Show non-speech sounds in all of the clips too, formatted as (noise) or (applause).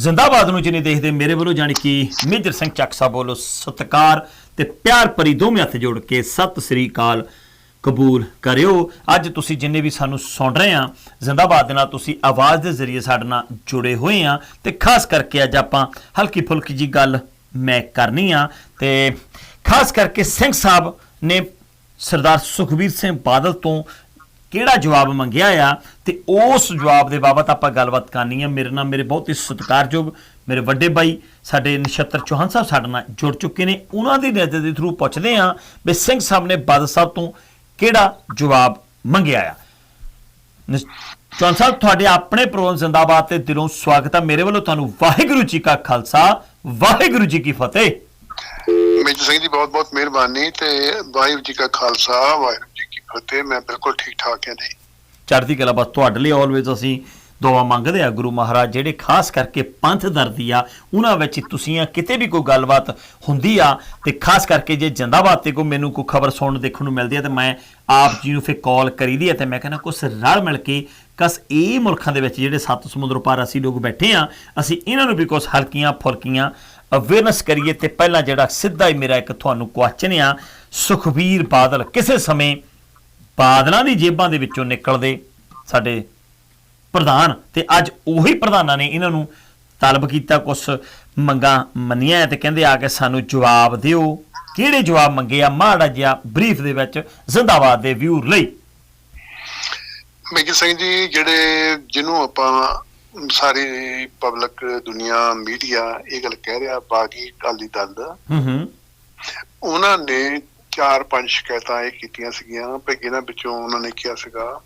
ਜ਼ਿੰਦਾਬਾਦ ਨੂੰ ਜਿਹਨੇ ਦੇਖਦੇ ਮੇਰੇ ਵੱਲੋਂ, ਜਾਣੀ ਕਿ ਮੇਜਰ ਸਿੰਘ ਚੱਕ ਸਾਹਿਬ ਵੱਲੋਂ ਸਤਿਕਾਰ ਤੇ ਪਿਆਰ ਭਰੀ ਦੋਵੇਂ ਹੱਥ ਜੋੜ ਕੇ ਸਤਿ ਸ੍ਰੀ ਅਕਾਲ ਕਬੂਲ ਕਰਿਓ। ਅੱਜ ਤੁਸੀਂ ਜਿੰਨੇ ਵੀ ਸਾਨੂੰ ਸੁਣ ਰਹੇ ਆ, ਜ਼ਿੰਦਾਬਾਦ ਦੇ ਨਾਲ ਤੁਸੀਂ ਆਵਾਜ਼ ਦੇ ਜ਼ਰੀਏ ਸਾਡੇ ਨਾਲ ਜੁੜੇ ਹੋਏ ਆ ਤੇ ਖਾਸ ਕਰਕੇ ਅੱਜ ਆਪਾਂ ਹਲਕੀ ਫੁਲਕੀ ਜੀ ਗੱਲ ਮੈਂ ਕਰਨੀ ਆ ਤੇ ਖਾਸ ਕਰਕੇ ਸਿੰਘ ਸਾਹਿਬ ਨੇ ਸਰਦਾਰ ਸੁਖਬੀਰ ਸਿੰਘ ਬਾਦਲ ਤੋਂ ਕਿਹੜਾ ਜਵਾਬ ਮੰਗਿਆ ਆ? ਤੇ ਉਸ ਜਵਾਬ ਦੇ ਬਾਬਤ ਆਪਾਂ ਗੱਲਬਾਤ ਕਰਨੀ ਆ। ਮੇਰੇ ਨਾਲ ਮੇਰੇ ਬਹੁਤ ਹੀ ਸਤਿਕਾਰਯੋਗ ਮੇਰੇ ਵੱਡੇ ਬਾਈ, ਸਾਡੇ ਨਛੱਤਰ ਚੌਹਾਨ ਸਾਹਿਬ ਸਾਡੇ ਨਾਲ ਜੁੜ ਚੁੱਕੇ ਨੇ। ਉਹਨਾਂ ਦੀ ਨਜ਼ਰ ਦੇ ਥਰੂ ਪੁੱਛਦੇ ਆ ਵੀ ਸਿੰਘ ਸਾਹਿਬ ਨੇ ਬਾਦਲ ਸਾਹਿਬ ਤੋਂ ਕਿਹੜਾ ਜਵਾਬ ਮੰਗਿਆ ਆ। ਨਿਸ਼- ਚੌਹਾਨ ਸਾਹਿਬ, ਤੁਹਾਡੇ ਆਪਣੇ ਪ੍ਰੋਗਰਾਮ ਜ਼ਿੰਦਾਬਾਦ ਤੇ ਦਿਲੋਂ ਸਵਾਗਤ ਆ। ਮੇਰੇ ਵੱਲੋਂ ਤੁਹਾਨੂੰ ਵਾਹਿਗੁਰੂ ਜੀ ਕਾ ਖਾਲਸਾ, ਵਾਹਿਗੁਰੂ ਜੀ ਕੀ ਫਤਿਹ। ਮੇਜਰ ਸਿੰਘ ਜੀ ਬਹੁਤ ਬਹੁਤ ਮਿਹਰਬਾਨੀ ਤੇ ਵਾਹਿਗੁਰੂ ਜੀ ਕਾ ਖਾਲਸਾ, ਵਾਹਿਗੁਰੂ ਜੀ ਮੈਂ ਬਿਲਕੁਲ ਠੀਕ ਠਾਕ ਹਾਂ ਜੀ। ਚੜ੍ਹਦੀ ਕਲਾ ਬਸ ਤੁਹਾਡੇ ਲਈ ਆਲਵੇਜ਼ ਅਸੀਂ ਦੁਆ ਮੰਗਦੇ ਆ ਗੁਰੂ ਮਹਾਰਾਜ, ਜਿਹੜੇ ਖਾਸ ਕਰਕੇ ਪੰਥ ਦਰਦੀ ਆ, ਉਹਨਾਂ ਵਿੱਚ ਤੁਸੀਂ ਆ ਕਿਤੇ ਵੀ ਕੋਈ ਗੱਲਬਾਤ ਹੁੰਦੀ ਆ ਤੇ ਖਾਸ ਕਰਕੇ ਜੇ ਜਿੰਦਾਬਾਦ ਤੇ ਕੋਈ ਮੈਨੂੰ ਕੋਈ ਖਬਰ ਸੁਣਨ ਦੇਖਣ ਨੂੰ ਮਿਲਦੀ ਆ ਤੇ ਮੈਂ ਆਪ ਜੀ ਨੂੰ ਫਿਰ ਕਾਲ ਕਰੀਦੀ ਆ ਤੇ ਮੈਂ ਕਹਿੰਦਾ ਕੁਛ ਰਲ ਮਿਲ ਕੇ ਕਸ ਇਹ ਮੁਲਕਾਂ ਦੇ ਵਿੱਚ ਜਿਹੜੇ ਸੱਤ ਸਮੁੰਦਰ ਪਾਰ ਅਸੀਂ ਲੋਕ ਬੈਠੇ ਆ, ਅਸੀਂ ਇਹਨਾਂ ਨੂੰ ਵੀ ਕੁਛ ਹਲਕੀਆਂ ਫੁਲਕੀਆਂ ਅਵੇਅਰਨੈਸ ਕਰੀਏ ਤੇ ਪਹਿਲਾਂ ਜਿਹੜਾ ਸਿੱਧਾ ਹੀ ਮੇਰਾ ਇੱਕ ਤੁਹਾਨੂੰ ਕੁਐਸਚਨ ਆ, ਸੁਖਬੀਰ ਬਾਦਲ ਕਿਸੇ ਸਮੇਂ ਬਾਦਲਾਂ ਦੀ ਜੇਬਾਂ ਦੇ ਵਿੱਚੋਂ ਨਿਕਲਦੇ ਸਾਡੇ ਪ੍ਰਧਾਨ ਤੇ ਅੱਜ ਉਹੀ ਪ੍ਰਧਾਨਾਂ ਨੇ ਇਹਨਾਂ ਨੂੰ ਤਲਬ ਕੀਤਾ ਕੁਛ ਮੰਗਾਂ ਮੰਨੀਆਂ ਤੇ ਕਹਿੰਦੇ ਆ ਕੇ ਸਾਨੂੰ ਜਵਾਬ ਦਿਓ। ਕਿਹੜੇ ਜਵਾਬ ਮੰਗੇ ਆ? ਮਾੜਾ ਜਿਹਾ ਬਰੀਫ ਦੇ ਵਿੱਚ ਜ਼ਿੰਦਾਬਾਦ ਦੇ ਵਿਊ ਲਈ। ਮੇਜਰ ਸਿੰਘ ਜੀ ਜਿਹੜੇ ਜਿਹਨੂੰ ਆਪਾਂ ਸਾਰੀ ਪਬਲਿਕ ਦੁਨੀਆ ਮੀਡੀਆ ਇਹ ਗੱਲ ਕਹਿ ਰਿਹਾ ਬਾਗੀ ਅਕਾਲੀ ਦਲ। ਦਾ ਹੂੰ ਹੂੰ। ਉਹਨਾਂ ਨੇ ਚਾਰ ਪੰਜ ਸ਼ਿਕਾਇਤਾਂ ਇਹ ਕੀਤੀਆਂ ਸੀਗੀਆਂ ਪਰ ਇਹਨਾਂ ਵਿੱਚੋਂ ਉਹਨਾਂ ਨੇ ਕਿਹਾ ਸੀਗਾ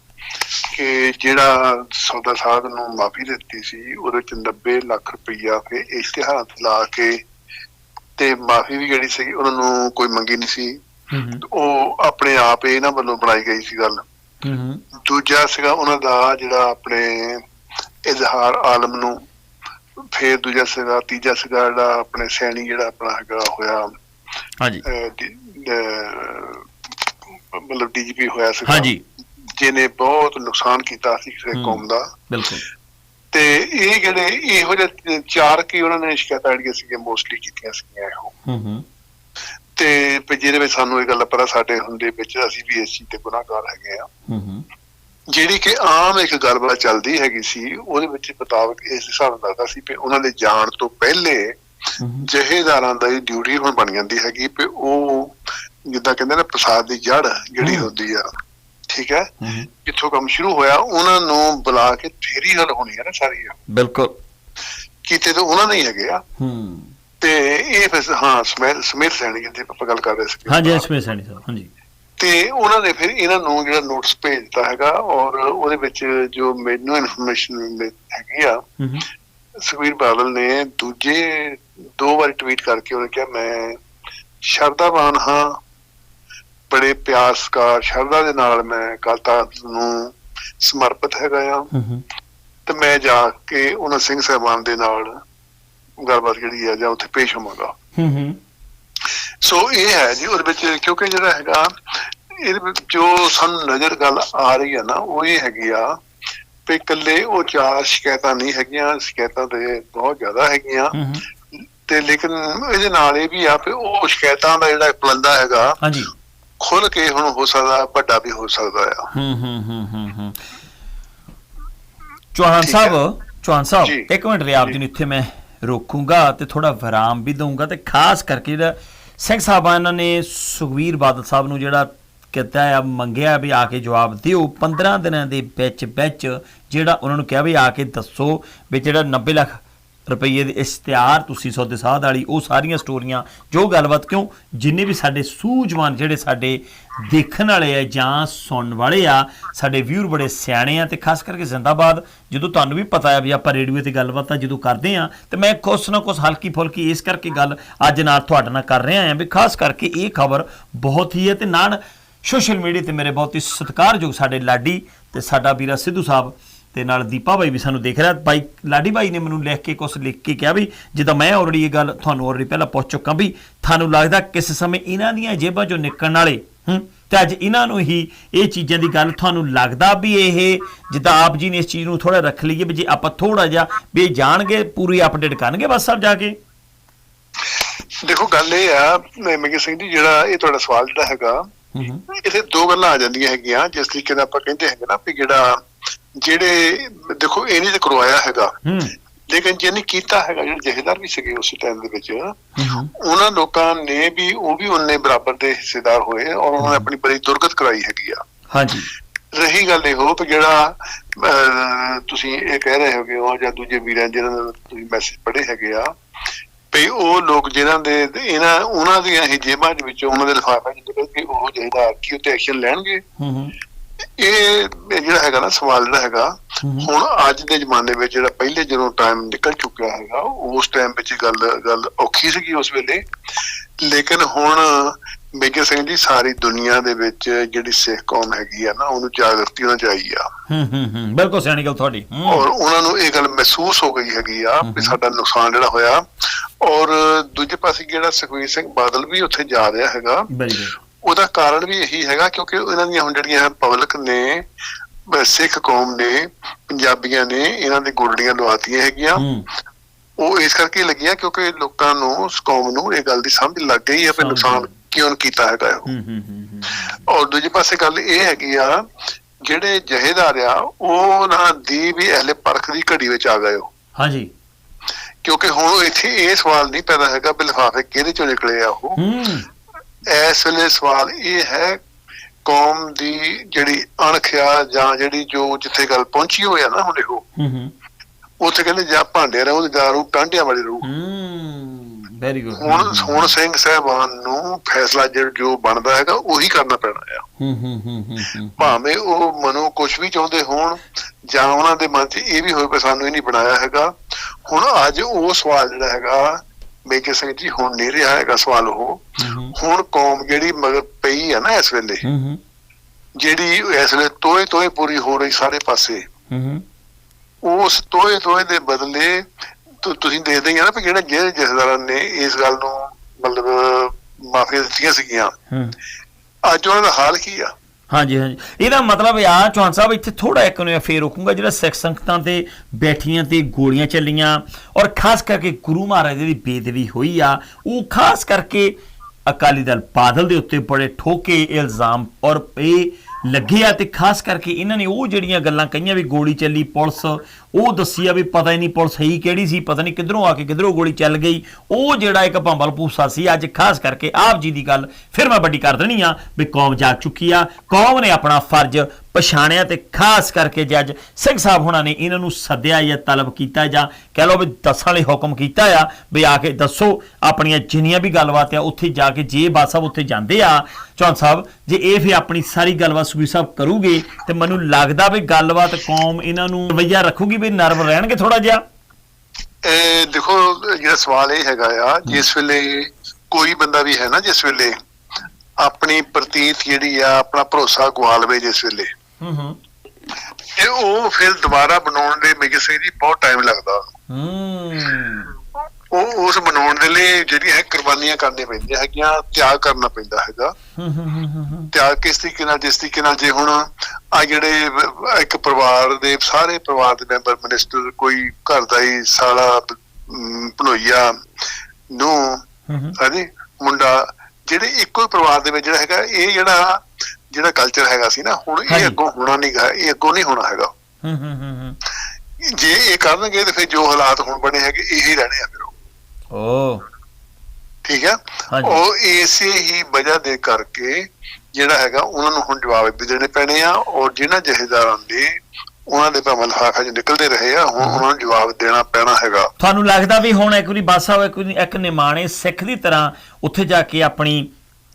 ਕਿ ਜਿਹੜਾ ਸੌਦਾ ਸਾਧ ਨੂੰ ਮਾਫੀ ਦਿੱਤੀ ਸੀ ਉਹਦੇ ਚ 90 ਲੱਖ ਰੁਪਈਆ ਫਿਰ ਇਸ਼ਤਿਹਾਰ ਲਾ ਕੇ ਤੇ ਮਾਫੀ ਵੀ ਜਿਹੜੀ ਸੀ ਉਹਨਾਂ ਨੂੰ ਕੋਈ ਮੰਗੀ ਨਹੀਂ ਸੀ। ਉਹ ਆਪਣੇ ਆਪ ਇਹਨਾਂ ਵੱਲੋਂ ਬਣਾਈ ਗਈ ਸੀ ਗੱਲ। ਦੂਜਾ ਸੀਗਾ ਉਹਨਾਂ ਦਾ ਜਿਹੜਾ ਆਪਣੇ ਇਜ਼ਹਾਰ ਆਲਮ ਨੂੰ ਫਿਰ ਦੂਜਾ ਸੀਗਾ ਤੀਜਾ ਸੀਗਾ ਜਿਹੜਾ ਆਪਣੇ ਸੈਣੀ ਜਿਹੜਾ ਆਪਣਾ ਹੈਗਾ ਹੋਇਆ ਹਾਂਜੀ। ਮਤਲਬ ਡੀਜੀਪੀ ਹੋਇਆ ਸੀਗਾ। ਹਾਂਜੀ। ਜਿਹਨੇ ਬਹੁਤ ਨੁਕਸਾਨ ਕੀਤਾ ਸੀ ਕਿਸੇ। ਕੌਮ ਦਾ। ਬਿਲਕੁਲ। ਤੇ ਇਹ ਜਿਹੜੇ ਇਹੋ ਜਿਹੇ ਚਾਰ ਕੀ ਉਹਨਾਂ ਨੇ ਸ਼ਿਕਾਇਤਾਂ ਜਿਹੜੀਆਂ ਸੀਗੀਆਂ ਮੋਸਟਲੀ ਕੀਤੀਆਂ ਸੀਗੀਆਂ ਇਹੋ। ਹੂੰ ਹੂੰ। ਤੇ ਜਿਹਦੇ ਵਿੱਚ ਸਾਨੂੰ ਇਹ ਗੱਲ ਪਤਾ ਸਾਡੇ ਹੁੰਦੇ ਵਿੱਚ ਅਸੀਂ ਵੀ ਇਸ ਚੀਜ਼ ਤੇ ਗੁਨਾਹਗਾਰ ਹੈਗੇ ਆ। ਹੂੰ ਹੂੰ। ਜਿਹੜੀ ਕਿ ਆਮ ਇੱਕ ਗੱਲਬਾਤ ਚੱਲਦੀ ਹੈਗੀ ਸੀ ਉਹਦੇ ਵਿੱਚ ਮੁਤਾਬਕ ਇਸ ਹਿਸਾਬ ਨਾਲ ਲੱਗਦਾ ਸੀ ਕਿ ਉਹਨਾਂ ਦੇ ਜਾਣ ਤੋਂ ਪਹਿਲੇ ਜਹੇਦਾਰਾਂ ਦਾ ਇਹ ਡਿਊਟੀ ਹੁਣ ਬਣ ਜਾਂਦੀ ਹੈਗੀ ਕਿ ਉਹ ਜਿੱਦਾਂ ਕਹਿੰਦੇ ਨੇ ਪ੍ਰਸਾਦ ਦੀ ਜੜ ਜਿਹੜੀ। ਹੁੰਦੀ ਆ ਠੀਕ ਹੈ? ਜਿੱਥੋਂ ਕੰਮ ਸ਼ੁਰੂ ਹੋਇਆ ਉਹਨਾਂ ਨੂੰ ਬੁਲਾ ਕੇ ਫੇਰੀ ਹੱਲ ਹੋਣੀ ਹੈ ਨਾ ਸਾਰੀ ਬਿਲਕੁਲ। ਕੀਤੇ ਤਾਂ ਉਹਨਾਂ ਨੇ ਹੀ ਹੈਗੇ ਆ। ਹੂੰ ਤੇ ਇਹ ਫਿਰ ਹਾਂ ਸਮੇਰ ਸਮੇਰ ਸੈਣੀ ਜਿਹਦੀ ਆਪਾਂ ਗੱਲ ਕਰ ਰਹੇ ਸੀ ਹਾਂਜੀ ਐਸਪੀ ਸੈਣੀ ਸਾਹਿਬ ਹਾਂਜੀ। ਤੇ ਉਹਨਾਂ ਨੇ ਫਿਰ ਇਹਨਾਂ ਨੂੰ ਜਿਹੜਾ ਨੋਟਿਸ ਭੇਜਤਾ ਹੈਗਾ ਔਰ ਉਹਦੇ ਵਿੱਚ ਜੋ ਮੈਨੂੰ ਇਨਫੋਰਮੇਸ਼ਨ ਹੈਗੀ ਆ ਸੁਖਬੀਰ ਬਾਦਲ ਨੇ ਦੂਜੇ ਦੋ ਵਾਰ ਟਵੀਟ ਕਰਕੇ ਉਹਨੇ ਕਿਹਾ ਮੈਂ ਸ਼ਰਧਾਵਾਨ ਹਾਂ ਬੜੇ ਪਿਆਰ ਸਤਿਕਾਰ ਸ਼ਰਧਾ ਦੇ ਨਾਲ ਮੈਂ ਕਾਲਤਾ ਨੂੰ ਸਮਰਪਿਤ ਹੈਗਾ ਆ ਤੇ ਮੈਂ ਜਾ ਕੇ ਉਹਨਾਂ ਸਿੰਘ ਸਾਹਿਬਾਨ ਦੇ ਨਾਲ ਗੱਲਬਾਤ ਜਿਹੜੀ ਆ ਜਾਂ ਉੱਥੇ ਪੇਸ਼ ਹੋਵਾਂਗਾ। ਹੂੰ ਹੂੰ ਸੋ ਇਹ ਹੈ ਜੀ ਉਹਦੇ ਵਿੱਚ ਕਿਉਂਕਿ ਜਿਹੜਾ ਹੈਗਾ ਵਿੱਚ ਜੋ ਸਾਨੂੰ ਨਜ਼ਰ ਗੱਲ ਆ ਰਹੀ ਹੈ ਨਾ ਉਹ ਇਹ ਹੈਗੀ ਆ ਵੀ ਇਕੱਲੇ ਉਹ ਚਾਰ ਸ਼ਿਕਾਇਤਾਂ ਨਹੀਂ ਹੈਗੀਆਂ ਸ਼ਿਕਾਇਤਾਂ ਤੇ ਬਹੁਤ ਜ਼ਿਆਦਾ ਹੈਗੀਆਂ। ਤੇ ਲੇਕਿਨ ਇਹਦੇ ਨਾਲ ਇਹ ਵੀ ਆ ਵੀ ਉਹ ਸ਼ਿਕਾਇਤਾਂ ਦਾ ਜਿਹੜਾ ਪਲੰਦਾ ਹੈਗਾ ਹਾਂਜੀ ਖੁੱਲ ਕੇ ਹੁਣ ਹੋ ਸਕਦਾ ਵੱਡਾ ਵੀ ਹੋ ਸਕਦਾ ਆ ਹੂੰ ਹੂੰ ਹੂੰ ਹੂੰ ਹੂੰ ਚੌਹਾਨ ਸਾਹਿਬ ਚੌਹਾਨ ਸਾਹਿਬ। ਇੱਕ ਮਿੰਟ ਰਿਆਬ ਜੀ। ਜੀ ਨੂੰ ਇੱਥੇ ਮੈਂ ਰੋਕੂੰਗਾ ਤੇ ਥੋੜਾ ਵਿਰਾਮ ਵੀ ਦਊਂਗਾ ਤੇ ਖਾਸ ਕਰਕੇ ਜਿਹੜਾ ਸਿੰਘ ਸਾਹਿਬਾਨਾਂ ਨੇ ਸੁਖਵੀਰ ਬਾਦਲ ਸਾਹਿਬ ਨੂੰ ਜਿਹੜਾ ਕਿਹਾ ਆ ਮੰਗਿਆ ਵੀ ਆ ਕੇ ਜਵਾਬ ਦਿਓ 15 ਦਿਨਾਂ ਦੇ ਵਿੱਚ ਵਿੱਚ ਜਿਹੜਾ ਉਹਨਾਂ ਨੂੰ ਕਿਹਾ ਵੀ ਆ ਕੇ ਦੱਸੋ ਵੀ ਜਿਹੜਾ 90 ਲੱਖ ਰੁਪਈਏ ਦੇ ਇਸ਼ਤਿਹਾਰ ਤੁਸੀਂ ਸੌਦੇ ਸਾਧ ਵਾਲੀ, ਉਹ ਸਾਰੀਆਂ ਸਟੋਰੀਆਂ, ਜੋ ਗੱਲਬਾਤ ਕਿਉਂ? ਜਿੰਨੇ ਵੀ ਸਾਡੇ ਸੂਝਵਾਨ ਜਿਹੜੇ ਸਾਡੇ ਦੇਖਣ ਵਾਲੇ ਆ ਜਾਂ ਸੁਣਨ ਵਾਲੇ ਆ, ਸਾਡੇ ਵਿਊਰ ਬੜੇ ਸਿਆਣੇ ਆ ਤੇ ਖਾਸ ਕਰਕੇ ਜ਼ਿੰਦਾਬਾਦ, ਜਦੋਂ ਤੁਹਾਨੂੰ ਵੀ ਪਤਾ ਆ ਵੀ ਆਪਾਂ ਰੇਡੀਓ ਤੇ ਗੱਲਬਾਤ ਆ ਜਦੋਂ ਕਰਦੇ ਆ, ਤੇ ਮੈਂ ਕੁਛ ਨਾ ਕੁਛ ਹਲਕੀ ਫੁਲਕੀ ਇਸ ਕਰਕੇ ਗੱਲ ਅੱਜ ਨਾਲ ਤੁਹਾਡੇ ਨਾਲ ਕਰ ਰਿਹਾ ਆ ਵੀ ਖਾਸ ਕਰਕੇ ਇਹ ਖਬਰ ਬਹੁਤ ਹੀ ਹੈ ਤੇ ਨਾਲ ਸੋਸ਼ਲ ਮੀਡੀਆ ਤੇ ਮੇਰੇ ਬਹੁਤ ਹੀ ਸਤਿਕਾਰਯੋਗ ਸਾਡੇ ਲਾਡੀ ਤੇ ਸਾਡਾ ਵੀਰਾ ਸਿੱਧੂ ਸਾਹਿਬ। ਤੇ ਨਾਲ ਦੀਪਾ ਬਾਈ ਵੀ ਸਾਨੂੰ ਦੇਖ ਰਿਹਾ। ਬਾਈ ਲਾਡੀ ਬਾਈ ਨੇ ਮੈਨੂੰ ਲਿਖ ਕੇ ਕੁਝ ਲਿਖ ਕੇ ਕਿਹਾ ਵੀ ਜਿੱਦਾਂ ਮੈਂ ਆਲਰੇਡੀ ਇਹ ਗੱਲ ਤੁਹਾਨੂੰ ਆਲਰੇਡੀ ਪਹਿਲਾਂ ਪੁੱਛ ਚੁੱਕਾ ਵੀ ਤੁਹਾਨੂੰ ਲੱਗਦਾ ਕਿਸ ਸਮੇਂ ਇਹਨਾਂ ਦੀਆਂ ਜੇਬਾਂ ਚੋਂ ਨਿਕਲਣ ਵਾਲੇ ਹੂੰ? ਤੇ ਅੱਜ ਇਹਨਾਂ ਨੂੰ ਹੀ ਇਹ ਚੀਜ਼ਾਂ ਦੀ ਗੱਲ ਤੁਹਾਨੂੰ ਲੱਗਦਾ ਵੀ ਇਹ ਜਿੱਦਾਂ ਆਪ ਜੀ ਨੇ ਇਸ ਚੀਜ਼ ਨੂੰ ਥੋੜਾ ਰੱਖ ਲਈਏ ਵੀ ਜੇ ਆਪਾਂ ਥੋੜਾ ਜਿਹਾ ਵੀ ਜਾਣਗੇ ਪੂਰੀ ਅਪਡੇਟ ਕਰਨਗੇ ਬਸ ਸਭ ਜਾ ਕੇ? ਦੇਖੋ ਗੱਲ ਇਹ ਆ ਮੇਗੇ ਸਿੰਘ ਜੀ ਜਿਹੜਾ ਇਹ ਤੁਹਾਡਾ ਸਵਾਲ ਜਿਹੜਾ ਹੈਗਾ ਇਥੇ ਦੋ ਗੱਲਾਂ ਆ ਜਾਂਦੀਆਂ ਹੈਗੀਆਂ ਜਿਸ ਤਰੀਕੇ ਨਾਲ ਆਪਾਂ ਕਹਿੰਦੇ ਹੈਗੇ ਨਾ ਵੀ ਜਿਹੜਾ ਜਿਹੜੇ ਦੇਖੋ ਇਹਨੇ ਤੇ ਕਰਵਾਇਆ ਹੈਗਾ। ਲੇਕਿਨ ਜਿਹਨੇ ਕੀਤਾ ਹੈਗਾ ਜਿਹੜੇ ਜਹੇਦਾਰ ਵੀ ਸੀਗੇ ਉਸ ਟਾਈਮ ਦੇ ਵਿੱਚ ਉਹਨਾਂ ਲੋਕਾਂ ਨੇ ਵੀ ਉਹ ਵੀ ਉਹਨੇ ਬਰਾਬਰ ਦੇ ਹਿੱਸੇਦਾਰ ਹੋਏ ਔਰ ਉਹਨਾਂ ਨੇ ਆਪਣੀ ਬੜੀ ਦੁਰਗਤ ਕਰਾਈ ਹੈਗੀ ਆ। ਹਾਂਜੀ। ਰਹੀ ਗੱਲ ਇਹ ਹੋ ਕਿ ਜਿਹੜਾ ਤੁਸੀਂ ਇਹ ਕਹਿ ਰਹੇ ਹੋਗੇ ਹੋ ਜਾਂ ਦੂਜੇ ਵੀਰਾਂ ਜਿਹਨਾਂ ਨੂੰ ਤੁਸੀਂ ਮੈਸੇਜ ਪੜ੍ਹੇ ਹੈਗੇ ਆ ਵੀ ਉਹ ਲੋਕ ਜਿਨ੍ਹਾਂ ਦੇ ਇਹਨਾਂ ਉਹਨਾਂ ਦੀਆਂ ਹੀ ਜੇਬਾਂ ਦੇ ਵਿੱਚੋਂ ਉਹਨਾਂ ਦੇ ਲਿਫਾਫੇ ਨਿਕਲ ਕੇ ਉਹ ਜਿਹੜਾ ਕੀ ਉੱਤੇ ਐਕਸ਼ਨ ਲੈਣਗੇ? ਹੂੰ ਹੂੰ। ਇਹ ਜਿਹੜਾ ਹੈਗਾ ਨਾ ਸਵਾਲ ਜਿਹੜਾ ਹੈਗਾ। ਹੁਣ ਅੱਜ ਦੇ ਜ਼ਮਾਨੇ ਵਿੱਚ ਜਿਹੜਾ ਪਹਿਲੇ ਜਦੋਂ ਟਾਈਮ ਨਿਕਲ ਚੁੱਕਿਆ ਹੈਗਾ ਉਸ ਟਾਈਮ ਵਿੱਚ ਗੱਲ ਗੱਲ ਔਖੀ ਸੀਗੀ ਉਸ ਵੇਲੇ। ਲੇਕਿਨ ਹੁਣ ਮੇਜਰ ਸਿੰਘ ਜੀ ਸਾਰੀ ਦੁਨੀਆ ਦੇ ਵਿੱਚ ਜਿਹੜੀ ਸਿੱਖ ਕੌਮ ਹੈਗੀ ਆ ਨਾ ਉਹਨੂੰ ਜਾਗਰਤੀ ਉਹਨਾਂ ਚਾਹੀ ਆ। ਹੂੰ ਹੂੰ ਹੂੰ ਬਿਲਕੁਲ ਸਿਆਣੀ ਗੱਲ ਤੁਹਾਡੀ। ਔਰ ਉਹਨਾਂ ਨੂੰ ਇਹ ਗੱਲ ਮਹਿਸੂਸ ਹੋ ਗਈ ਹੈਗੀ ਆ। ਵੀ ਸਾਡਾ ਨੁਕਸਾਨ ਜਿਹੜਾ ਹੋਇਆ। ਔਰ ਦੂਜੇ ਪਾਸੇ ਜਿਹੜਾ ਸੁਖਵੀਰ ਸਿੰਘ ਬਾਦਲ ਵੀ ਉੱਥੇ ਜਾ ਰਿਹਾ ਹੈਗਾ ਉਹਦਾ ਕਾਰਨ ਵੀ ਇਹੀ ਹੈਗਾ ਕਿਉਂਕਿ ਇਹਨਾਂ ਦੀਆਂ ਹੁਣ ਜਿਹੜੀਆਂ ਪਬਲਿਕ ਨੇ ਸਿੱਖ ਕੌਮ ਨੇ ਪੰਜਾਬੀਆਂ ਨੇ ਇਹਨਾਂ ਦੇ ਗੋਲਡੀਆਂ ਲਵਾਤੀਆਂ ਹੈਗੀਆਂ। ਉਹ ਇਸ ਕਰਕੇ ਲੱਗੀਆਂ ਕਿਉਂਕਿ ਲੋਕਾਂ ਨੂੰ ਉਸ ਕੌਮ ਨੂੰ ਇਹ ਗੱਲ ਦੀ ਸਮਝ ਲੱਗ ਗਈ ਹੈ ਸਮਝ ਨੁਕਸਾਨ। ਕਿਉਂ ਕੀਤਾ ਹੈਗਾ ਉਹ ਹੂੰ ਹੂੰ ਹੂੰ ਹੂੰ। ਔਰ ਦੂਜੇ ਪਾਸੇ ਗੱਲ ਇਹ ਹੈਗੀ ਆ ਜਿਹੜੇ ਜਹੇਦਾਰ ਆ ਉਹਨਾਂ ਦੀ ਵੀ ਅਹਲੇ ਪਰਖ ਦੀ ਘੜੀ ਵਿੱਚ ਆ ਗਏ ਹੋ ਹਾਂਜੀ। ਕਿਉਂਕਿ ਹੁਣ ਇੱਥੇ ਇਹ ਸਵਾਲ ਨਹੀਂ ਪੈਦਾ ਹੈਗਾ ਵੀ ਲਿਫਾਫੇ ਕਿਹਦੇ ਚੋਂ ਨਿਕਲੇ ਆ ਉਹ। ਹੂੰ। ਇਸ ਵੇਲੇ ਸਵਾਲ ਇਹ ਹੈ ਕੌਮ ਦੀ ਜਿਹੜੀ ਅਣਖਿਆ ਜਾਂ ਜਿਹੜੀ ਜੋ ਜਿੱਥੇ ਗੱਲ ਪਹੁੰਚੀ ਹੋਇਆ ਨਾ ਹੁਣ ਇਹੋ ਹੂੰ ਹੂੰ। ਉੱਥੇ ਕਹਿੰਦੇ ਜਾਂ ਭਾਂਡੇ ਰਹੋ ਜਾਂ ਰੂ ਟਾਂਡਿਆਂ ਵਾਲੀ ਰਹੋ ਹੂੰ ਵੈਰੀ ਗੁੱਡ ਹੁਣ ਹੁਣ ਸਿੰਘ ਸਾਹਿਬਾਨ ਨੂੰ ਫੈਸਲਾ ਜਿਹੜਾ ਜੋ ਬਣਦਾ ਹੈਗਾ ਉਹੀ ਕਰਨਾ ਪੈਣਾ ਆ। ਹੂੰ ਹੂੰ ਹੂੰ ਹੂੰ ਹੂੰ। ਭਾਵੇਂ ਉਹ ਮਨੋਂ ਕੁਝ ਵੀ ਚਾਹੁੰਦੇ ਹੋਣ ਜਾਂ ਉਹਨਾਂ ਦੇ ਮਨ 'ਚ ਇਹ ਵੀ ਹੋਵੇ ਕਿ ਸਾਨੂੰ ਇਹ ਨਹੀਂ ਬਣਾਇਆ ਹੈਗਾ। ਹੁਣ ਅੱਜ ਉਹ ਸਵਾਲ ਜਿਹੜਾ ਹੈਗਾ ਮੇਕੇ ਸਿੰਘ ਜੀ ਹੁਣ ਨਹੀਂ ਰਿਹਾ ਹੈਗਾ ਸਵਾਲ ਉਹ। ਹੂੰ ਹੁਣ ਕੌਮ ਜਿਹੜੀ ਮਗਰ ਪਈ ਆ ਨਾ ਇਸ ਵੇਲੇ ਹੂੰ ਹੂੰ ਜਿਹੜੀ ਇਸ ਵੇਲੇ ਤੋਏ ਤੋਏ ਪੂਰੀ ਹੋ ਰਹੀ ਸਾਰੇ ਪਾਸੇ ਹੂੰ ਉਸ ਤੋਏ ਤੋਏ ਦੇ ਬਦਲੇ ਤੁਸੀਂ ਦੇਖਦੇ ਹੀ ਆ ਨਾ ਵੀ ਜਿਹੜੇ ਜਿਹੜੇ ਜਥੇਦਾਰਾਂ ਨੇ ਇਸ ਗੱਲ ਨੂੰ ਮਤਲਬ ਮਾਫੀ ਦਿੱਤੀਆਂ ਸੀਗੀਆਂ। ਹੂੰ। ਅੱਜ ਉਹਨਾਂ ਦਾ ਹਾਲ ਕੀ ਆ? ਹਾਂਜੀ ਹਾਂਜੀ। ਇਹਦਾ ਮਤਲਬ ਆ, ਚੌਹਾਨ ਸਾਹਿਬ, ਇੱਥੇ ਥੋੜਾ ਇੱਕ ਨੂੰ ਫੇਰ ਰੋਕੂੰਗਾ, ਜਿਹੜਾ ਸਿੱਖ ਸੰਗਤਾਂ ਤੇ ਬੈਠੀਆਂ ਤੇ ਗੋਲੀਆਂ ਚੱਲੀਆਂ, ਔਰ ਖਾਸ ਕਰਕੇ ਗੁਰੂ ਮਹਾਰਾਜ ਦੀ ਬੇਦਬੀ ਹੋਈ ਆ, ਉਹ ਖਾਸ ਕਰਕੇ ਅਕਾਲੀ ਦਲ ਬਾਦਲ ਦੇ ਉੱਤੇ ਬੜੇ ਠੋਕੇ, ਇਲਜ਼ਾਮ, ਔਰ ਇਹ ਲੱਗੇ ਆ, ਤੇ ਖਾਸ ਕਰਕੇ ਇਹਨਾਂ ਨੇ ਉਹ ਜਿਹੜੀਆਂ ਗੱਲਾਂ ਕਹੀਆਂ ਵੀ ਗੋਲੀ ਚੱਲੀ, ਪੁਲਿਸ ਉਹ ਦੱਸੀ ਆ ਵੀ ਪਤਾ ਹੀ ਨਹੀਂ ਪੁਲਿਸ ਹੀ ਕਿਹੜੀ ਸੀ, ਪਤਾ ਨਹੀਂ ਕਿੱਧਰੋਂ ਆ ਕੇ ਕਿੱਧਰੋਂ ਗੋਲੀ ਚੱਲ ਗਈ। ਉਹ ਜਿਹੜਾ ਇੱਕ ਭੰਬਲ ਪੂਸਾ ਸੀ, ਅੱਜ ਖਾਸ ਕਰਕੇ ਆਪ ਜੀ ਦੀ ਗੱਲ, ਫਿਰ ਮੈਂ ਵੱਡੀ ਕਰ ਦੇਣੀ ਆ ਵੀ ਕੌਮ ਜਾਗ ਚੁੱਕੀ ਆ। ਕੌਮ ਨੇ ਆਪਣਾ ਫਰਜ਼ ਪਛਾਣਿਆ ਤੇ ਖਾਸ ਕਰਕੇ ਜੱਜ ਸਿੰਘ ਸਾਹਿਬ ਹੁਣਾਂ ਨੇ ਇਹਨਾਂ ਨੂੰ ਸੱਦਿਆ ਜਾਂ ਤਲਬ ਕੀਤਾ ਜਾਂ ਕਹਿ ਲਓ ਵੀ ਦੱਸਣ ਲਈ ਹੁਕਮ ਕੀਤਾ ਆ ਵੀ ਆ ਕੇ ਦੱਸੋ, ਆਪਣੀਆਂ ਜਿੰਨੀਆਂ ਵੀ ਗੱਲਬਾਤ ਆ, ਉੱਥੇ ਜਾ ਕੇ ਜੇ ਬਾਦ ਸਾਹਿਬ ਉੱਥੇ ਜਾਂਦੇ ਆ, ਚੌਹਾਨ ਸਾਹਿਬ, ਜੇ ਇਹ ਫਿਰ ਆਪਣੀ ਸਾਰੀ ਗੱਲਬਾਤ ਸੁਖੀ ਸਾਹਿਬ ਕਰੂਗੇ ਤੇ ਮੈਨੂੰ ਲੱਗਦਾ ਵੀ ਗੱਲਬਾਤ ਕੌਮ ਇਹਨਾਂ ਨੂੰ ਰਵਈਆ ਰੱਖੂਗੀ ਵੀ ਨਰਮ ਰਹਿਣਗੇ ਥੋੜਾ ਜਿਹਾ? ਇਹ ਦੇਖੋ ਜਿਹੜਾ ਸਵਾਲ ਇਹ ਹੈਗਾ ਆ ਜਿਸ ਵੇਲੇ ਕੋਈ ਬੰਦਾ ਵੀ ਹੈ ਨਾ ਜਿਸ ਵੇਲੇ ਆਪਣੀ ਪ੍ਰਤੀਤ ਜਿਹੜੀ ਆ ਆਪਣਾ ਭਰੋਸਾ ਗਵਾ ਲਵੇ ਜਿਸ ਵੇਲੇ। ਹੂੰ ਹੂੰ। ਤੇ ਉਹ ਫਿਰ ਦੁਬਾਰਾ ਬਣਾਉਣ ਦੇ ਮੇਜਰ ਸਿੰਘ ਜੀ ਬਹੁਤ ਟਾਈਮ ਲੱਗਦਾ। ਹੂੰ। ਉਹ ਉਸ ਬਣਾਉਣ ਦੇ ਲਈ ਜਿਹੜੀਆਂ ਹੈ ਕੁਰਬਾਨੀਆਂ ਕਰਨੀਆਂ ਪੈਂਦੀਆਂ ਹੈਗੀਆਂ ਤਿਆਗ ਕਰਨਾ ਪੈਂਦਾ ਹੈਗਾ। ਤਿਆਗ ਕਿਸ ਤਰੀਕੇ ਨਾਲ ਜਿਸ ਤਰੀਕੇ ਨਾਲ ਜੇ ਹੁਣ ਆ ਜਿਹੜੇ ਇੱਕ ਪਰਿਵਾਰ ਦੇ ਸਾਰੇ ਪਰਿਵਾਰ ਦੇ ਮੈਂਬਰ ਮਿਨਿਸਟਰ ਕੋਈ ਘਰ ਦਾ ਹੀ ਸਾਲਾ ਅਮ, ਭਣੋਈਆ ਨੂੰ ਹਾਂਜੀ ਮੁੰਡਾ ਜਿਹੜੇ ਇੱਕੋ ਹੀ ਪਰਿਵਾਰ ਦੇ ਵਿੱਚ ਜਿਹੜਾ ਹੈਗਾ ਇਹ ਜਿਹੜਾ ਜਿਹੜਾ ਕਲਚਰ ਹੈਗਾ ਸੀ ਨਾ ਹੁਣ। ਇਹ ਅੱਗੋਂ ਹੋਣਾ ਨਹੀਂ ਗਾ ਇਹ ਅੱਗੋਂ ਨਹੀਂ ਹੋਣਾ ਹੈਗਾ। ਹੂੰ ਹੂੰ ਹੂੰ। ਜੇ ਇਹ ਕਰਨਗੇ ਤੇ ਫਿਰ ਜੋ ਹਾਲਾਤ ਹੁਣ ਬਣੇ ਹੈਗੇ ਇਹੀ ਰਹਿਣੇ ਆ ਫਿਰ। ਓ ਠੀਕ ਹੈ। ਉਹ ਇਸੇ ਹੀ ਵਜ੍ਹਾ ਦੇ ਕਰਕੇ ਜਿਹੜਾ ਹੈਗਾ ਉਹਨਾਂ ਨੂੰ ਹੁਣ ਜਵਾਬ ਵੀ ਦੇਣੇ ਪੈਣੇ ਆ ਔਰ ਜਿਨ੍ਹਾਂ ਜਹੇਦਾਰਾਂ ਦੇ ਉਹਨਾਂ ਦੇ ਭਾਵੇਂ ਲਿਫਾਫਾ ਚ ਨਿਕਲਦੇ ਰਹੇ ਆ ਹੁਣ ਉਹਨਾਂ ਨੂੰ ਜਵਾਬ ਦੇਣਾ ਪੈਣਾ ਹੈਗਾ। ਤੁਹਾਨੂੰ ਲੱਗਦਾ ਵੀ ਹੁਣ ਇੱਕ ਵਾਰੀ ਬਾਸਾ ਇੱਕ ਵਾਰੀ ਇੱਕ ਨਿਮਾਣੇ ਸਿੱਖ ਦੀ ਤਰ੍ਹਾਂ ਉੱਥੇ ਜਾ ਕੇ ਆਪਣੀ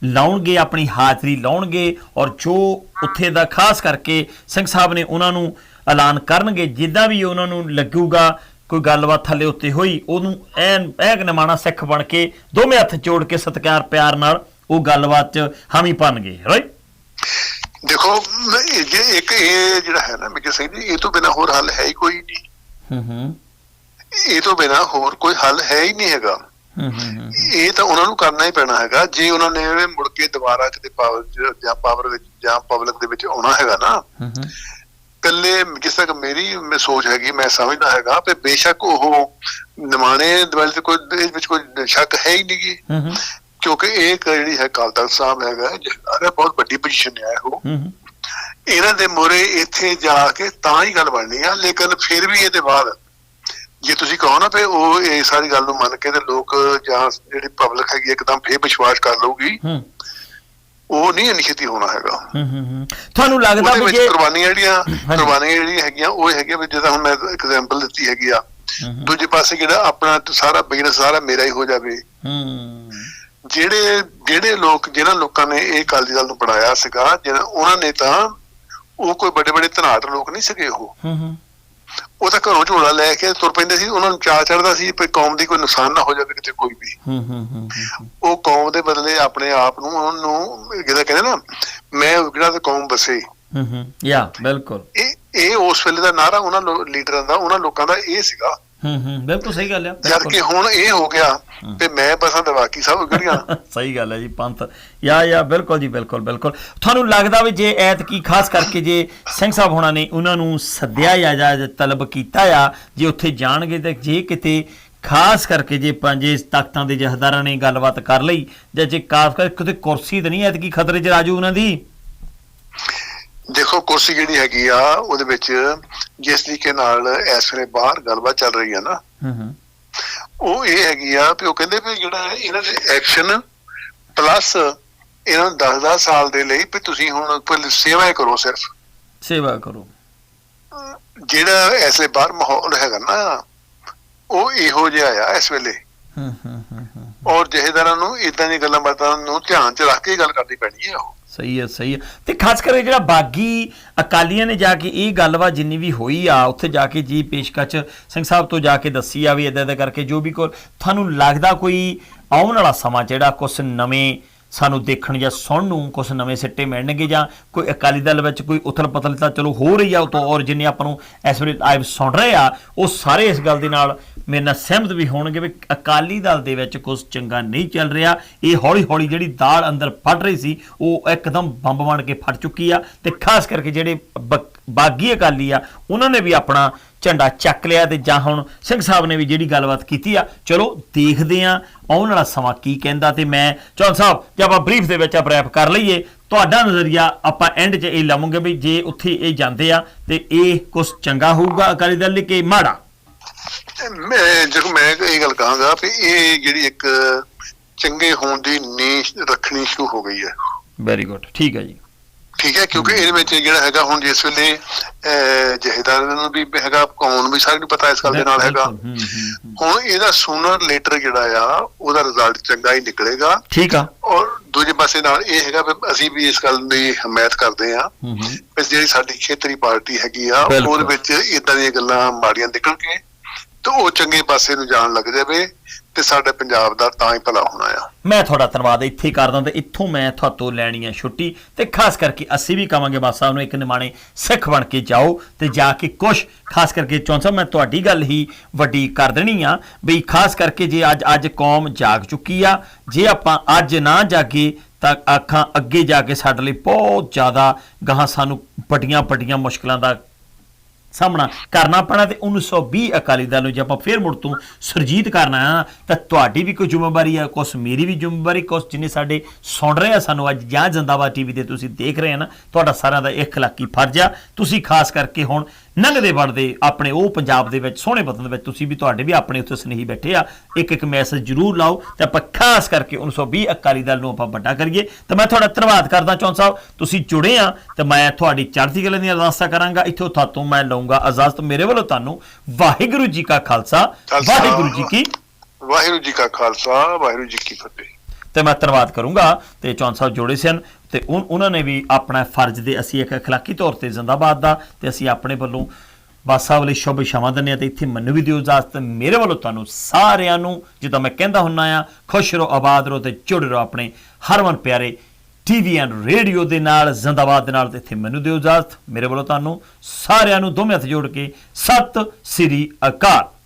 ਲਾਉਣਗੇ ਆਪਣੀ ਹਾਜ਼ਰੀ ਲਾਉਣਗੇ ਔਰ ਜੋ ਉੱਥੇ ਦਾ ਖਾਸ ਕਰਕੇ ਸਿੰਘ ਸਾਹਿਬ ਨੇ ਉਹਨਾਂ ਨੂੰ ਐਲਾਨ ਕਰਨਗੇ ਜਿੱਦਾਂ ਵੀ ਉਹਨਾਂ ਨੂੰ ਲੱਗੂਗਾ ਕੋਈ ਗੱਲਬਾਤ ਥੱਲੇ ਉੱਤੇ ਹੋਈ ਉਹਨੂੰ ਐਨ ਐਗ ਨਿਮਾਣਾ ਸਿੱਖ ਬਣ ਕੇ ਦੋਵੇਂ ਹੱਥ ਜੋੜ ਕੇ ਸਤਿਕਾਰ ਪਿਆਰ ਨਾਲ ਉਹ ਗੱਲਬਾਤ 'ਚ ਹਾਮੀ ਭਰਨਗੇ ਰਾਈਟ ਦੇਖੋ ਜੇ ਇੱਕ ਇਹ ਜਿਹੜਾ ਹੈ ਨਾ ਮੇਜਰ ਸਿੰਘ ਜੀ ਇਹ ਤੋਂ ਬਿਨਾ ਹੋਰ ਹੱਲ ਹੈ ਹੀ ਕੋਈ ਨਹੀਂ। ਹੂੰ ਹੂੰ। ਇਹ ਤੋਂ ਬਿਨਾ ਹੋਰ ਕੋਈ ਹੱਲ ਹੈ ਹੀ ਨਹੀਂ ਹੈਗਾ। ਹੂੰ ਹੂੰ ਹੂੰ। ਇਹ ਤਾਂ ਉਹਨਾਂ ਨੂੰ ਕਰਨਾ ਹੀ ਪੈਣਾ ਹੈਗਾ। ਜੇ ਉਹਨਾਂ ਨੇ ਮੁੜ ਕੇ ਦੁਬਾਰਾ ਕਿਤੇ ਪਾਵਰ ਜਾਂ ਪਾਵਰ ਵਿੱਚ ਜਾਂ ਪਬਲਿਕ ਦੇ ਵਿੱਚ ਆਉਣਾ ਹੈਗਾ ਨਾ ਹੂੰ ਹੂੰ। ਕੱਲੇ ਜਿਸ ਤੱਕ ਮੇਰੀ ਮੈਂ ਸੋਚ ਹੈਗੀ ਮੈਂ ਸਮਝਦਾ ਹੈਗਾ ਕਿ ਬੇਸ਼ੱਕ ਉਹ ਨਿਮਾਣੇ ਦਵਲ ਤੇ ਕੋਈ ਇਸ ਵਿੱਚ ਕੋਈ ਸ਼ੱਕ ਹੈ ਹੀ ਨਹੀਂ ਕਿਉਂਕਿ ਇਹ ਜਿਹੜੀ ਹੈ ਅਕਾਲ ਤਖਤ ਸਾਹਿਬ ਹੈਗਾ ਜਿਹੜਾ ਬਹੁਤ ਵੱਡੀ ਪੋਜੀਸ਼ਨ ਹੈ ਉਹ। ਇਹਨਾਂ ਦੇ ਮੋਰੇ ਇੱਥੇ ਜਾ ਕੇ ਤਾਂ ਹੀ ਗੱਲ ਬਣਨੀ ਆ ਲੇਕਿਨ ਫਿਰ ਵੀ ਇਹਦੇ ਬਾਅਦ ਜੇ ਤੁਸੀਂ ਕਹੋ ਨਾ ਵੀ ਉਹ ਇਹ ਸਾਰੀ ਗੱਲ ਨੂੰ ਮੰਨ ਕੇ ਤੇ ਲੋਕ ਜਾਂ ਜਿਹੜੀ ਪਬਲਿਕ ਹੈਗੀ ਇੱਕਦਮ ਫੇਰ ਵਿਸ਼ਵਾਸ ਕਰ ਲਊਗੀ। ਉਹ ਨਹੀਂ ਨਿਸ਼ਚਿਤ ਹੋਣਾ ਹੈਗਾ। ਹੂੰ ਹੂੰ ਤੁਹਾਨੂੰ ਲੱਗਦਾ ਵੀ ਜੇ ਕੁਰਬਾਨੀਆਂ ਜਿਹੜੀਆਂ ਕੁਰਬਾਨੀਆਂ ਜਿਹੜੀਆਂ ਹੈਗੀਆਂ ਉਹ ਹੈਗੀਆਂ ਵੀ ਜਿੱਦਾਂ ਹੁਣ ਮੈਂ ਐਗਜ਼ਾਮਪਲ ਦਿੱਤੀ ਹੈਗੀ ਆ। ਦੂਜੇ ਪਾਸੇ ਜਿਹੜਾ ਆਪਣਾ ਸਾਰਾ ਬਿਜ਼ਨਸ ਸਾਰਾ ਮੇਰਾ ਹੀ ਹੋ ਜਾਵੇ। ਹੂੰ। ਜਿਹੜੇ ਜਿਹੜੇ ਲੋਕ ਜਿਨ੍ਹਾਂ ਲੋਕਾਂ ਨੇ ਇਹ ਅਕਾਲੀ ਦਲ ਨੂੰ ਬਣਾਇਆ ਸੀਗਾ ਜਿਹਨਾਂ ਉਹਨਾਂ ਨੇ ਤਾਂ ਉਹ ਕੋਈ ਵੱਡੇ ਵੱਡੇ ਧਨਾਟ ਲੋਕ ਨਹੀਂ ਸੀਗੇ ਉਹ। ਹੂੰ ਹੂੰ। ਉਹ ਤਾਂ ਘਰੋਂ ਝੋਲਾ ਲੈ ਕੇ ਤੁਰ ਪੈਂਦੇ ਸੀ ਉਹਨਾਂ ਨੂੰ ਚਾਹ ਚੜਦਾ ਸੀ ਵੀ ਕੌਮ ਦੀ ਕੋਈ ਨੁਕਸਾਨ ਨਾ ਹੋ ਜਾਵੇ ਕਿਤੇ ਕੋਈ ਵੀ। ਹੂੰ ਹੂੰ ਉਹ ਕੌਮ ਦੇ ਬਦਲੇ ਆਪਣੇ ਆਪ ਨੂੰ ਉਹਨੂੰ ਜਿਹਦਾ ਕਹਿੰਦੇ ਨਾ ਮੈਂ ਜਿਹੜਾ ਤੇ ਕੌਮ ਬਸੇ। ਹੂੰ ਹੂੰ। ਯਾ ਬਿਲਕੁਲ। ਇਹ ਇਹ ਉਸ ਵੇਲੇ ਦਾ ਨਾਰਾ ਉਹਨਾਂ ਲੀਡਰਾਂ ਦਾ ਉਹਨਾਂ ਲੋਕਾਂ ਦਾ ਇਹ ਸੀਗਾ ਹੂੰ ਹੂੰ ਬਿਲਕੁਲ ਸਹੀ ਗੱਲ ਹੈ ਜਦ ਕਿ ਹੁਣ ਇਹ ਹੋ ਗਿਆ ਤੇ ਮੈਂ ਬਸਾਂ ਤੇ ਬਾਕੀ ਸਭ ਗੜੀਆਂ। (laughs) ਸਹੀ ਗੱਲ ਹੈ ਜੀ ਪੰਥ। ਯਾ ਯਾ ਬਿਲਕੁਲ ਜੀ ਬਿਲਕੁਲ ਬਿਲਕੁਲ। ਤੁਹਾਨੂੰ ਲੱਗਦਾ ਵੀ ਜੇ ਐਤਕੀ ਖਾਸ ਕਰਕੇ ਜੇ ਸਿੰਘ ਸਾਹਿਬ ਹੋਣਾ ਨੇ ਉਹਨਾਂ ਨੂੰ ਸੱਦਿਆ ਜਾਂ ਜਾਂ ਤਲਬ ਕੀਤਾ ਆ ਜੇ ਉੱਥੇ ਜਾਣਗੇ ਤੇ ਜੇ ਕਿਤੇ ਖਾਸ ਕਰਕੇ ਜੇ ਪੰਜੇ ਤਖਤਾਂ ਦੇ ਜਹਦਾਰਾਂ ਨੇ ਗੱਲਬਾਤ ਕਰ ਲਈ ਜਾਂ ਜੇ ਖਾਸ ਕਰਕੇ ਕਿਤੇ ਕੁਰਸੀ ਤੇ ਨਹੀਂ ਐਤਕੀ ਖਤਰੇ 'ਚ ਰਾਜੂ ਉਹਨਾਂ ਦੀ? ਦੇਖੋ ਕੁਰਸੀ ਜਿਹੜੀ ਹੈਗੀ ਆ ਉਹਦੇ ਵਿੱਚ ਜਿਸ ਤਰੀਕੇ ਨਾਲ ਇਸ ਵੇਲੇ ਬਾਹਰ ਗੱਲਬਾਤ ਚੱਲ ਰਹੀ ਨਾ ਹੂੰ ਹੂੰ। ਉਹ ਇਹ ਹੈਗੀ ਆ ਵੀ ਉਹ ਕਹਿੰਦੇ ਵੀ ਜਿਹੜਾ ਇਹਨਾਂ ਦੇ ਐਕਸ਼ਨ ਪਲੱਸ ਇਹਨਾਂ ਨੂੰ 10-10 ਸਾਲ ਦੇ ਲਈ ਵੀ ਤੁਸੀਂ ਹੁਣ ਕੋਈ ਸੇਵਾ ਕਰੋ ਸਿਰਫ। ਸੇਵਾ ਕਰੋ। ਜਿਹੜਾ ਐਸੇ ਬਾਹਰ ਮਾਹੌਲ ਹੈਗਾ ਨਾ ਉਹ ਇਹੋ ਜਿਹਾ ਆ ਇਸ ਵੇਲੇ। ਹੂੰ ਹੂੰ। ਔਰ ਜਹੇਦਾਰਾਂ ਨੂੰ ਇਦਾਂ ਦੀਆਂ ਗੱਲਾਂ ਬਾਤਾਂ ਨੂੰ ਧਿਆਨ 'ਚ ਰੱਖ ਕੇ ਗੱਲ ਕਰਨੀ ਪੈਣੀ ਹੈ ਉਹ। ਸਹੀ ਹੈ ਸਹੀ ਹੈ। ਤੇ ਖਾਸ ਕਰਕੇ ਜਿਹੜਾ ਬਾਗੀ ਅਕਾਲੀਆਂ ਨੇ ਜਾ ਕੇ ਇਹ ਗੱਲਬਾਤ ਜਿੰਨੀ ਵੀ ਹੋਈ ਆ, ਉੱਥੇ ਜਾ ਕੇ ਜੀ ਪੇਸ਼ਕਸ਼ ਸਿੰਘ ਸਾਹਿਬ ਤੋਂ ਜਾ ਕੇ ਦੱਸੀ ਆ ਵੀ ਇਦਾਂ ਇਦਾਂ ਕਰਕੇ ਜੋ ਵੀ ਕੋਲ ਤੁਹਾਨੂੰ ਲੱਗਦਾ ਕੋਈ ਆਉਣ ਵਾਲਾ ਸਮਾਂ ਜਿਹੜਾ ਕੁਝ ਨਵੇਂ ਸਾਨੂੰ ਦੇਖਣ ਜਾਂ ਸੁਣਨ ਨੂੰ ਕੁਝ ਨਵੇਂ ਸਿੱਟੇ ਮਿਲਣਗੇ ਜਾਂ ਕੋਈ ਅਕਾਲੀ ਦਲ ਵਿੱਚ ਕੋਈ ਉਥਲ ਪਤਲ ਤਾਂ ਚਲੋ ਹੋ ਰਹੀ ਆ ਉਹ ਤੋਂ ਔਰ ਜਿੰਨੇ ਆਪਾਂ ਨੂੰ ਇਸ ਵੇਲੇ ਲਾਈਵ ਸੁਣ ਰਹੇ ਆ, ਉਹ ਸਾਰੇ ਇਸ ਗੱਲ ਦੇ ਨਾਲ ਮੇਰੇ ਨਾਲ ਸਹਿਮਤ ਵੀ ਹੋਣਗੇ ਵੀ ਅਕਾਲੀ ਦਲ ਦੇ ਵਿੱਚ ਕੁਝ ਚੰਗਾ ਨਹੀਂ ਚੱਲ ਰਿਹਾ। ਇਹ ਹੌਲੀ ਹੌਲੀ ਜਿਹੜੀ ਦਾਲ ਅੰਦਰ ਫਟ ਰਹੀ ਸੀ, ਉਹ ਇੱਕਦਮ ਬੰਬ ਬਣ ਕੇ ਫਟ ਚੁੱਕੀ ਆ ਤੇ ਖਾਸ ਕਰਕੇ ਜਿਹੜੇ ਬ- ਬਾਗੀ ਅਕਾਲੀ ਆ, ਉਹਨਾਂ ਨੇ ਵੀ ਆਪਣਾ ਝੰਡਾ ਚੱਕ ਲਿਆ ਤੇ ਜਾਂ ਹੁਣ ਸਿੰਘ ਸਾਹਿਬ ਨੇ ਵੀ ਜਿਹੜੀ ਗੱਲਬਾਤ ਕੀਤੀ ਆ ਚਲੋ ਦੇਖਦੇ ਆ ਆਉਣ ਵਾਲਾ ਸਮਾਂ ਕੀ ਕਹਿੰਦਾ ਤੇ ਮੈਂ ਚੌਹਾਨ ਸਾਹਿਬ ਜੇ ਆਪਾਂ ਬਰੀਫ ਦੇ ਵਿੱਚ ਆਪਾਂ ਰੈਪ ਕਰ ਲਈਏ ਤੁਹਾਡਾ ਨਜ਼ਰੀਆ ਆਪਾਂ ਐਂਡ 'ਚ ਇਹ ਲਵਾਂਗੇ ਵੀ ਜੇ ਉੱਥੇ ਇਹ ਜਾਂਦੇ ਆ ਤੇ ਇਹ ਕੁਝ ਚੰਗਾ ਹੋਊਗਾ ਅਕਾਲੀ ਦਲ ਲਈ ਕਿ ਮਾੜਾ? ਮੈਂ ਜਦੋਂ ਮੈਂ ਇਹ ਗੱਲ ਕਹਾਂਗਾ ਵੀ ਇਹ ਜਿਹੜੀ ਇੱਕ ਚੰਗੇ ਹੋਣ ਦੀ ਨੀਸ਼ ਰੱਖਣੀ ਸ਼ੁਰੂ ਹੋ ਗਈ ਹੈ। ਵੈਰੀ ਗੁੱਡ ਠੀਕ ਹੈ ਜੀ। ਠੀਕ ਹੈ ਕਿਉਂਕਿ ਇਹਦੇ ਵਿੱਚ ਜਿਹੜਾ ਹੈਗਾ ਹੁਣ ਜਿਸ ਵੇਲੇ ਜਹੇਦਾਰਾਂ ਨੂੰ ਵੀ ਹੈਗਾ ਕੌਣ ਵੀ ਸਾਰਿਆਂ ਨੂੰ ਪਤਾ ਇਸ ਗੱਲ ਦੇ ਨਾਲ ਹੈਗਾ। ਹੁਣ ਇਹਦਾ ਸੂਨਰ ਲੇਟਰ ਜਿਹੜਾ ਆ ਉਹਦਾ ਰਿਜ਼ਲਟ ਚੰਗਾ ਹੀ ਨਿਕਲੇਗਾ। ਠੀਕ ਆ। ਔਰ ਦੂਜੇ ਪਾਸੇ ਨਾਲ ਇਹ ਹੈਗਾ ਵੀ ਅਸੀਂ ਵੀ ਇਸ ਗੱਲ ਦੀ ਹਮਾਇਤ ਕਰਦੇ ਆ ਵੀ ਜਿਹੜੀ ਸਾਡੀ ਖੇਤਰੀ ਪਾਰਟੀ ਹੈਗੀ ਆ। ਉਹਦੇ ਵਿੱਚ ਇਦਾਂ ਦੀਆਂ ਗੱਲਾਂ ਮਾੜੀਆਂ ਨਿਕਲ ਕੇ ਤੇ ਉਹ ਚੰਗੇ ਪਾਸੇ ਨੂੰ ਜਾਣ ਲੱਗ ਜਾਵੇ। ਤੇ ਸਾਡੇ ਪੰਜਾਬ ਦਾ ਤਾਂ ਹੀ ਭਲਾ ਹੋਣਾ ਆ। ਮੈਂ ਤੁਹਾਡਾ ਧੰਨਵਾਦ ਇੱਥੇ ਹੀ ਕਰਦਾ ਤੇ ਇੱਥੋਂ ਮੈਂ ਤੁਹਾਤੋਂ ਲੈਣੀ ਹੈ ਛੁੱਟੀ ਤੇ ਖਾਸ ਕਰਕੇ ਅਸੀਂ ਵੀ ਕਵਾਂਗੇ ਬਾਦ ਸਾਹਿਬ ਨੂੰ ਇੱਕ ਨਿਮਾਣੇ ਸਿੱਖ ਬਣ ਕੇ ਜਾਓ ਤੇ ਜਾ ਕੇ ਕੁਛ, ਖਾਸ ਕਰਕੇ ਚੌਂਸਾ ਸਾਹਿਬ, ਮੈਂ ਤੁਹਾਡੀ ਗੱਲ ਹੀ ਵੱਡੀ ਕਰ ਦੇਣੀ ਆ ਬਈ ਖਾਸ ਕਰਕੇ ਜੇ ਅੱਜ ਅੱਜ ਕੌਮ ਜਾਗ ਚੁੱਕੀ ਆ, ਜੇ ਆਪਾਂ ਅੱਜ ਨਾ ਜਾਗੇ ਤਾਂ ਅੱਖਾਂ ਅੱਗੇ ਜਾ ਕੇ ਸਾਡੇ ਲਈ ਬਹੁਤ ਜ਼ਿਆਦਾ ਗਾਹਾਂ ਸਾਨੂੰ ਵੱਡੀਆਂ ਵੱਡੀਆਂ ਮੁਸ਼ਕਲਾਂ ਦਾ ਸਾਹਮਣਾ ਕਰਨਾ ਪੈਣਾ ਤੇ 1920 ਅਕਾਲੀ ਦਲ ਨੂੰ ਜੇ ਆਪਾਂ ਫੇਰ ਮੁੜ ਤੋਂ ਸਰਜੀਤ ਕਰਨਾ ਆ ਤਾਂ ਤੁਹਾਡੀ ਵੀ ਕੋਈ ਜ਼ਿੰਮੇਵਾਰੀ ਆ ਕੁਛ ਮੇਰੀ ਵੀ ਜ਼ਿੰਮੇਵਾਰੀ, ਕੁਛ ਜਿੰਨੇ ਸਾਡੇ ਸੁਣ ਰਹੇ ਆ ਸਾਨੂੰ ਅੱਜ ਜਾਂ ਜਿੰਦਾਬਾਦ ਟੀਵੀ ਤੇ ਤੁਸੀਂ ਦੇਖ ਰਹੇ ਆ ਨਾ, ਤੁਹਾਡਾ ਸਾਰਿਆਂ ਦਾ ਇੱਕ ਲੱਕੀ ਫਰਜ਼ ਆ। ਤੁਸੀਂ ਖਾਸ ਕਰਕੇ ਹੁਣ ਨੰਗਦੇ ਵੜਦੇ ਆਪਣੇ ਉਹ ਪੰਜਾਬ ਦੇ ਵਿੱਚ ਸੋਹਣੇ ਵਤਨ ਦੇ ਵਿੱਚ ਤੁਸੀਂ ਵੀ ਤੁਹਾਡੇ ਵੀ ਆਪਣੇ ਉੱਥੇ ਸਨੇਹੀ ਬੈਠੇ ਆ। ਇੱਕ ਇੱਕ ਮੈਸੇਜ ਜ਼ਰੂਰ ਲਾਓ ਤੇ ਆਪਾਂ ਖਾਸ ਕਰਕੇ 1920 ਅਕਾਲੀ ਦਲ ਨੂੰ ਆਪਾਂ ਵੱਡਾ ਕਰੀਏ। ਤੇ ਮੈਂ ਤੁਹਾਡਾ ਧੰਨਵਾਦ ਕਰਦਾ ਚੌਨ ਸਾਹਿਬ। ਤੁਸੀਂ ਜੁੜੇ ਆ ਤੇ ਮੈਂ ਤੁਹਾਡੀ ਚੜ੍ਹਦੀ ਕਲਾ ਦੀਆਂ ਅਰਦਾਸਾਂ ਕਰਾਂਗਾ। ਇੱਥੋਂ ਤੁਹਾਤੋਂ ਮੈਂ ਲਵਾਂਗਾ ਇਜਾਜ਼ਤ ਮੇਰੇ ਵੱਲੋਂ ਤੁਹਾਨੂੰ ਵਾਹਿਗੁਰੂ ਜੀ ਕਾ ਖਾਲਸਾ। ਵਾਹਿਗੁਰੂ ਜੀ ਕੀ ਵਾਹਿਗੁਰੂ ਜੀ ਕਾ ਖਾਲਸਾ ਵਾਹਿਗੁਰੂ ਜੀ ਕੀ ਫਤਿਹ। ਤੇ ਮੈਂ ਧੰਨਵਾਦ ਕਰੂੰਗਾ ਤੇ ਚੌਨ ਸਾਹਿਬ ਜੋੜੇ ਸਨ ਤੇ ਉਨ- ਉਹਨਾਂ ਨੇ ਵੀ ਆਪਣਾ ਫਰਜ਼ ਦੇ ਅਸੀਂ ਇੱਕ اخلاقی ਤੌਰ ਤੇ ਜ਼ਿੰਦਾਬਾਦ ਦਾ ਤੇ ਅਸੀਂ ਆਪਣੇ ਵੱਲੋਂ ਬਾਸਾ ਵਾਲੇ ਸ਼ੁਭ ਸ਼ਮਾਂ ਦਿੰਦੇ ਹਾਂ ਤੇ ਇੱਥੇ ਮੈਨੂੰ ਵੀ ਦਿਓ ਇਜਾਜ਼ਤ ਮੇਰੇ ਵੱਲੋਂ ਤੁਹਾਨੂੰ ਸਾਰਿਆਂ ਨੂੰ ਜਿੱਦਾਂ ਮੈਂ ਕਹਿੰਦਾ ਹੁੰਨਾ ਆ ਖੁਸ਼ ਰਹੋ ਆਬਾਦ ਰਹੋ ਤੇ ਜੁੜੇ ਰਹੋ ਆਪਣੇ ਹਰਮਨ ਪਿਆਰੇ ਟੀਵੀ ਐਂਡ ਰੇਡੀਓ ਦੇ ਨਾਲ ਜ਼ਿੰਦਾਬਾਦ ਦੇ ਨਾਲ ਤੇ ਇੱਥੇ ਮੈਨੂੰ ਦਿਓ ਇਜਾਜ਼ਤ ਮੇਰੇ ਵੱਲੋਂ ਤੁਹਾਨੂੰ ਸਾਰਿਆਂ ਨੂੰ ਦੋਵੇਂ ਹੱਥ ਜੋੜ ਕੇ ਸਤਿ ਸ੍ਰੀ ਅਕਾਲ